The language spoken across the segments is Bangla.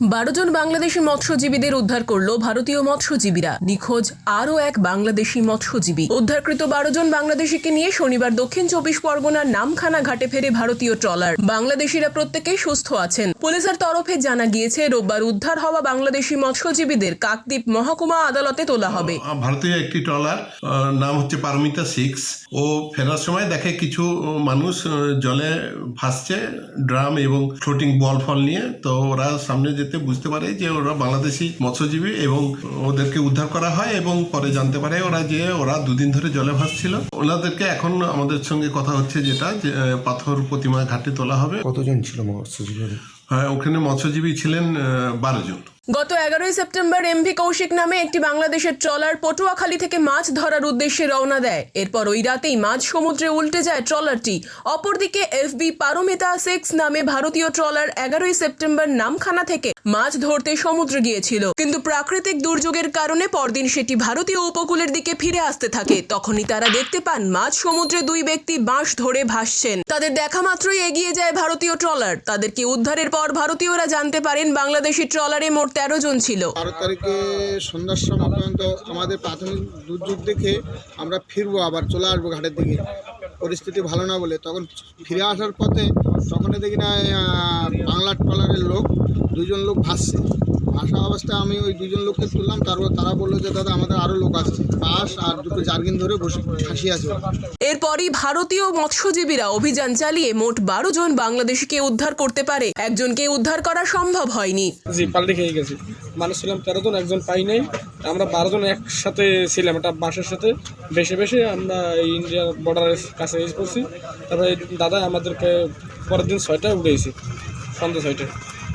বারো জন বাংলাদেশি মৎস্যজীবীদের উদ্ধার করল ভারতীয় মৎস্যজীবীরা। নিখোঁজ আরও এক বাংলাদেশি মৎস্যজীবী। উদ্ধারকৃত বারো জন বাংলাদেশিকে নিয়ে শনিবার দক্ষিণ চব্বিশ পরগনার নামখানা ঘাটে ফেরে ভারতীয় ট্রলার। বাংলাদেশিরা প্রত্যেকেই সুস্থ আছেন। পুলিশের তরফে জানা গিয়েছে, রোববার উদ্ধার হওয়া বাংলাদেশি মৎস্যজীবীদের কাকদ্বীপ মহকুমা আদালতে তোলা হবে। ভারতীয় একটি ট্রলার নাম হচ্ছে পারমিতা সিক্স। ও ফেরার সময় দেখে কিছু মানুষ জলে ভাসছে, ড্রাম এবং ফ্লোটিং বল ফল নিয়ে। তো ওরা সামনে যেতে বুঝতে পারে যে ওরা বাংলাদেশি মৎস্যজীবী এবং ওদেরকে উদ্ধার করা হয় এবং পরে জানতে পারে ওরা যে ওরা দুদিন ধরে জলে ভাসছিল। ওনাদেরকে এখন আমাদের সঙ্গে কথা হচ্ছে যেটা যে পাথর প্রতিমা ঘাটে তোলা হবে। কতজন ছিল মৎস্যজীবী হ্যাঁ ওখানে মৎস্যজীবী ছিলেন বারো জন। গত এগারোই সেপ্টেম্বর এমভি কৌশিক নামে একটি বাংলাদেশের ট্রলার পটুয়াখালী থেকে মাছ ধরার উদ্দেশ্যে রওনা দেয়। এরপর ওই রাতেই মাঝ সমুদ্রে উল্টে যায় ট্রলারটি। অপরদিকে এফবি পারোমিতা সিক্স নামে ভারতীয় ট্রলার এগারোই সেপ্টেম্বর নামখানা থেকে মাছ ধরতে সমুদ্রে গিয়েছিল। কিন্তু প্রাকৃতিক দুর্যোগের কারণে পরদিন সেটি ভারতীয় উপকূলের দিকে ফিরে আসতে থাকে। তখনই তারা দেখতে পান মাঝ সমুদ্রে দুই ব্যক্তি বাঁশ ধরে ভাসছেন। তাদের দেখা মাত্রই এগিয়ে যায় ভারতীয় ট্রলার। তাদেরকে উদ্ধারের পর ভারতীয়রা জানতে পারেন, বাংলাদেশি ট্রলারে মোট তেরো জন ছিল। বারো তারিখে সন্ধ্যার সময় পর্যন্ত আমাদের প্রাথমিক দুর্যোগ দেখে আমরা ফিরবো, আবার চলে আসব ঘাটের দিকে। পরিস্থিতি ভালো না বলে তখন ফিরে আসার পথে তখন দেখি না বাংলা ট্রলারের লোক দুজন লোক ভাসছে। ভাসা অবস্থায় আমি ওই দুজন লোককে তুললাম, তারপর তারা বলল যে, দাদা, আমাদের আরও লোক আসছে বাস আর দুটো জার্গিন ধরে বসে ফাঁসি আছে এরপরই ভারতীয় মৎস্যজীবীরা অভিযান চালিয়ে মোট বারো জন বাংলাদেশিকে উদ্ধার করতে পারে। একজনকে উদ্ধার করা সম্ভব হয়নি। জি পাল্টে খেয়ে গেছি। মানুষ ছিলাম তেরো জন একজন পাই নাই। আমরা বারো জন একসাথে ছিলাম একটা বাসের সাথে। বেশে বেশে আমরা এই ইন্ডিয়ার বর্ডারের কাছে এসে পড়ছি তারপরে দাদা আমাদেরকে পরের দিন ছয়টায় উঠেছি সন্ধ্যা ছয়টায়।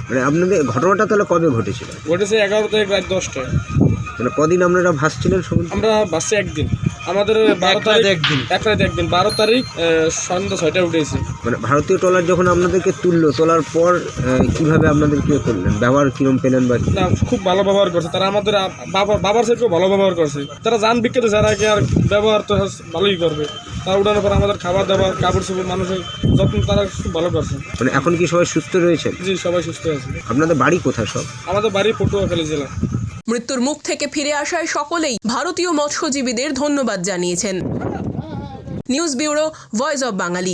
মানে আপনাদের ঘটনাটা তাহলে কবে ঘটেছিল? ঘটেছে এগারো থেকে রাত দশটায়। মানে কদিন আপনারা ভাসছিলেন সমুদ্রে আমরা বাসে একদিন। আমাদের বারো তারিখ একদিন। এক রাতে একদিন। বারো তারিখ সন্ধ্যা ছয়টায় উঠেছি। মানে ভারতীয় ট্রলার যখন আপনাদেরকে তুললো তোলার পর কীভাবে আপনাদের কি করলেন? ব্যবহার কিরম পেলেন বা না খুব ভালো ব্যবহার করছে। তারা আমাদের বাবা বাবার সাথেও ভালো ব্যবহার করছে। তারা জান বিখ্যাত যারা কি আর ব্যবহার তো ভালোই করবে। তারা উঠানোর পর আমাদের খাবার দাবার কাপড় চোপড় মানুষের যত্ন তারা খুব ভালো করছে। মানে এখন কি সবাই সুস্থ রয়েছেন? জি সবাই সুস্থ আছে। আপনাদের বাড়ি কোথায় সব? আমাদের বাড়ি পটুয়াখালী জেলা। মৃত্যুর মুখ থেকে ফিরে আসায় সকলেই ভারতীয় মৎস্যজীবীদের ধন্যবাদ জানিয়েছেন। News bureau, voice of Bangali.